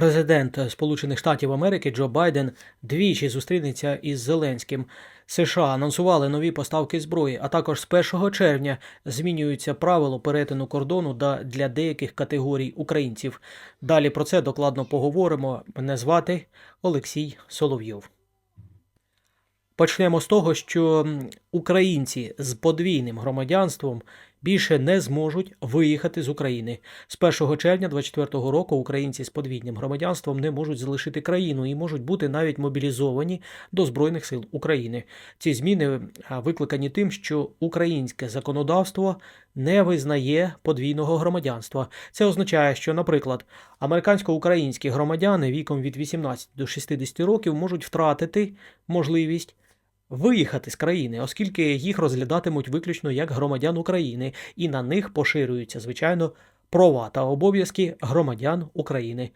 Президент Сполучених Штатів Америки Джо Байден двічі зустрінеться із Зеленським. США анонсували нові поставки зброї, а також з 1 червня змінюються правила перетину кордону для деяких категорій українців. Далі про це докладно поговоримо. Мене звати Олексій Соловйов. Почнемо з того, що українці з подвійним громадянством більше не зможуть виїхати з України. З 1 червня 2024 року українці з подвійним громадянством не можуть залишити країну і можуть бути навіть мобілізовані до Збройних сил України. Ці зміни викликані тим, що українське законодавство не визнає подвійного громадянства. Це означає, що, наприклад, американсько-українські громадяни віком від 18 до 60 років можуть втратити можливість виїхати з країни, оскільки їх розглядатимуть виключно як громадян України, і на них поширюються, звичайно, права та обов'язки громадян України.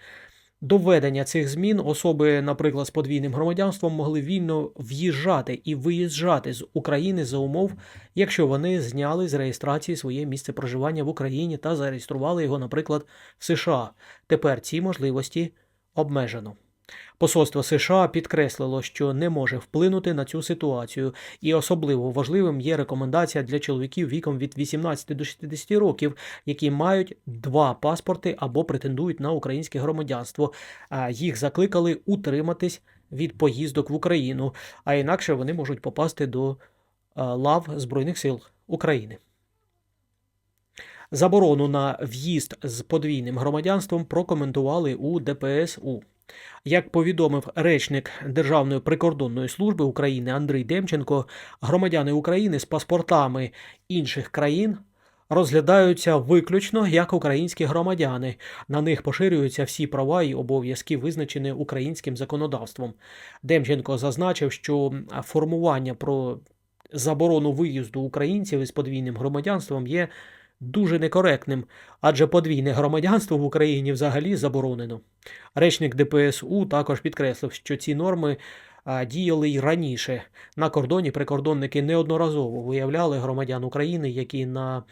До введення цих змін особи, наприклад, з подвійним громадянством могли вільно в'їжджати і виїжджати з України за умов, якщо вони зняли з реєстрації своє місце проживання в Україні та зареєстрували його, наприклад, в США. Тепер ці можливості обмежено. Посольство США підкреслило, що не може вплинути на цю ситуацію, і особливо важливим є рекомендація для чоловіків віком від 18 до 60 років, які мають два паспорти або претендують на українське громадянство. Їх закликали утриматись від поїздок в Україну, а інакше вони можуть попасти до лав Збройних сил України. Заборону на в'їзд з подвійним громадянством прокоментували у ДПСУ. Як повідомив речник Державної прикордонної служби України Андрій Демченко, громадяни України з паспортами інших країн розглядаються виключно як українські громадяни. На них поширюються всі права і обов'язки, визначені українським законодавством. Демченко зазначив, що формування про заборону виїзду українців із подвійним громадянством є дуже некоректним, адже подвійне громадянство в Україні взагалі заборонено. Речник ДПСУ також підкреслив, що ці норми діяли й раніше. На кордоні прикордонники неодноразово виявляли громадян України, які на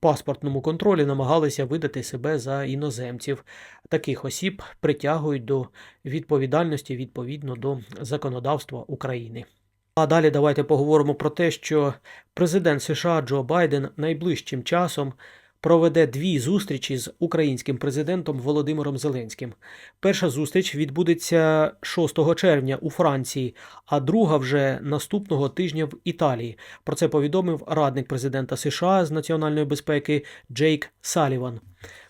паспортному контролі намагалися видати себе за іноземців. Таких осіб притягують до відповідальності відповідно до законодавства України. А далі давайте поговоримо про те, що президент США Джо Байден найближчим часом проведе дві зустрічі з українським президентом Володимиром Зеленським. Перша зустріч відбудеться 6 червня у Франції, а друга вже наступного тижня в Італії. Про це повідомив радник президента США з національної безпеки Джейк Саліван.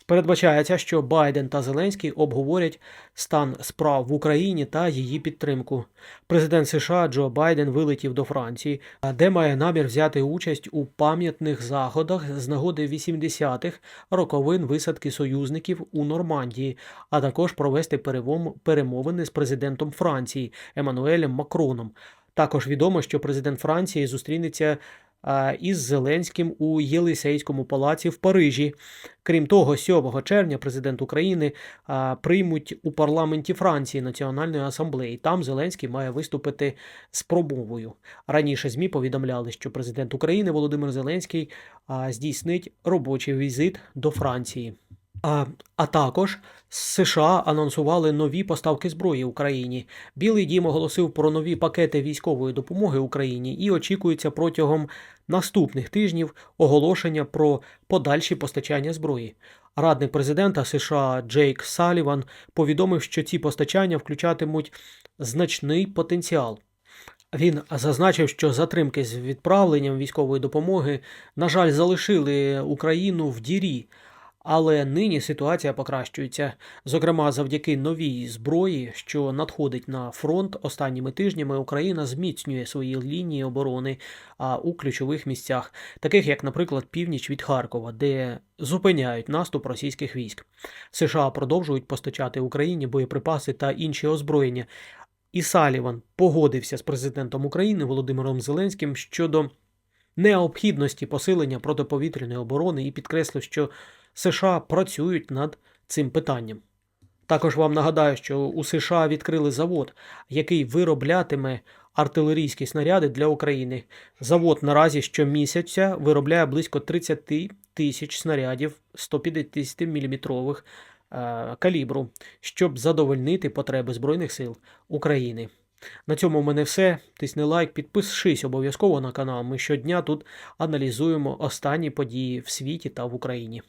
Передбачається, що Байден та Зеленський обговорять стан справ в Україні та її підтримку. Президент США Джо Байден вилетів до Франції, де має намір взяти участь у пам'ятних заходах з нагоди 80-х роковин висадки союзників у Нормандії, а також провести перемовини з президентом Франції Еммануелем Макроном. Також відомо, що президент Франції зустрінеться із Зеленським у Єлисейському палаці в Парижі. Крім того, 7 червня президент України приймуть у парламенті Франції Національної асамблеї. Там Зеленський має виступити з промовою. Раніше ЗМІ повідомляли, що президент України Володимир Зеленський здійснить робочий візит до Франції. А, а також США анонсували нові поставки зброї Україні. Білий дім оголосив про нові пакети військової допомоги Україні і очікується протягом наступних тижнів оголошення про подальші постачання зброї. Радник президента США Джейк Саліван повідомив, що ці постачання включатимуть значний потенціал. Він зазначив, що затримки з відправленням військової допомоги, на жаль, залишили Україну в дірі. Але нині ситуація покращується, зокрема завдяки новій зброї, що надходить на фронт останніми тижнями. Україна зміцнює свої лінії оборони а, у ключових місцях, таких як, наприклад, північ від Харкова, де зупиняють наступ російських військ. США продовжують постачати Україні боєприпаси та інші озброєння. І Саліван погодився з президентом України Володимиром Зеленським щодо необхідності посилення протиповітряної оборони і підкреслив, що США працюють над цим питанням. Також вам нагадаю, що у США відкрили завод, який вироблятиме артилерійські снаряди для України. Завод наразі щомісяця виробляє близько 30 тисяч снарядів 150 мм е, калібру, щоб задовольнити потреби Збройних сил України. На цьому в мене все. Тисни лайк, підпишись обов'язково на канал. Ми щодня тут аналізуємо останні події в світі та в Україні.